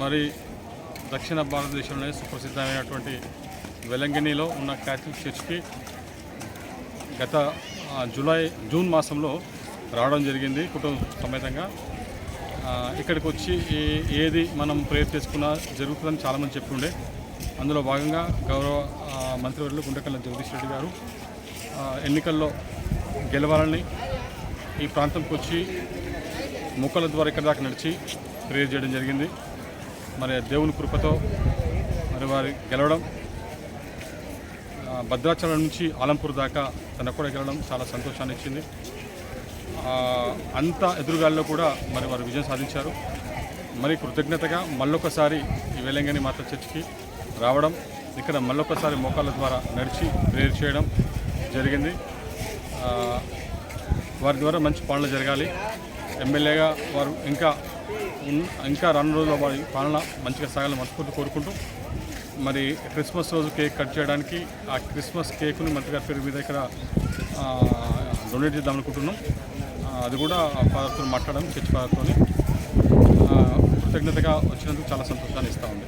మరి దక్షిణ భారతదేశంలోనే సుప్రసిద్ధమైనటువంటి వెలంగినిలో ఉన్న క్యాథలిక్ చర్చ్కి గత జూలై జూన్ మాసంలో రావడం జరిగింది కుటుంబ సమేతంగా. ఇక్కడికి వచ్చి ఏ- ఏది మనం ప్రేయర్ చేసుకున్నా జరుగుతుందని చాలామంది చెప్తుండే. అందులో భాగంగా గౌరవ మంత్రివర్యులు గుండెకల్ల జగదీష్ రెడ్డి గారు ఎన్నికల్లో గెలవాలని ఈ ప్రాంతంకి వచ్చి ముక్కల ద్వారా ఇక్కడ దాకా నడిచి ప్రేయర్ చేయడం జరిగింది. మరి దేవుని కృపతో మరి వారి గెలవడం భద్రాచలం నుంచి ఆలంపూర్ దాకా తన కూడా గెలవడం చాలా సంతోషాన్ని ఇచ్చింది. అంత ఎదురుగాల్లో కూడా మరి వారు విజయం సాధించారు. మరి కృతజ్ఞతగా మళ్ళొకసారి ఈ వెలంగని మాత చర్చికి రావడం ఇక్కడ మళ్ళొకసారి మోకాళ్ళ ద్వారా నడిచి ప్రేయర్ చేయడం జరిగింది. వారి ద్వారా మంచి పనులు జరగాలి. ఎమ్మెల్యేగా వారు ఇంకా ఇంకా రాను రోజుల్లో వారి పాలన మంచిగా సాగాలని మనస్ఫూర్తి కోరుకుంటూ మరి క్రిస్మస్ రోజు కేక్ కట్ చేయడానికి ఆ క్రిస్మస్ కేక్ని మంత్రి పేరు మీద ఇక్కడ డొనేట్ చేద్దాం అనుకుంటున్నాం. అది కూడా ఫాదర్తో మాట్లాడడం చర్చ్ ఫాదర్తో కృతజ్ఞతగా వచ్చినందుకు చాలా సంతోషాన్ని ఇస్తూ ఉంది.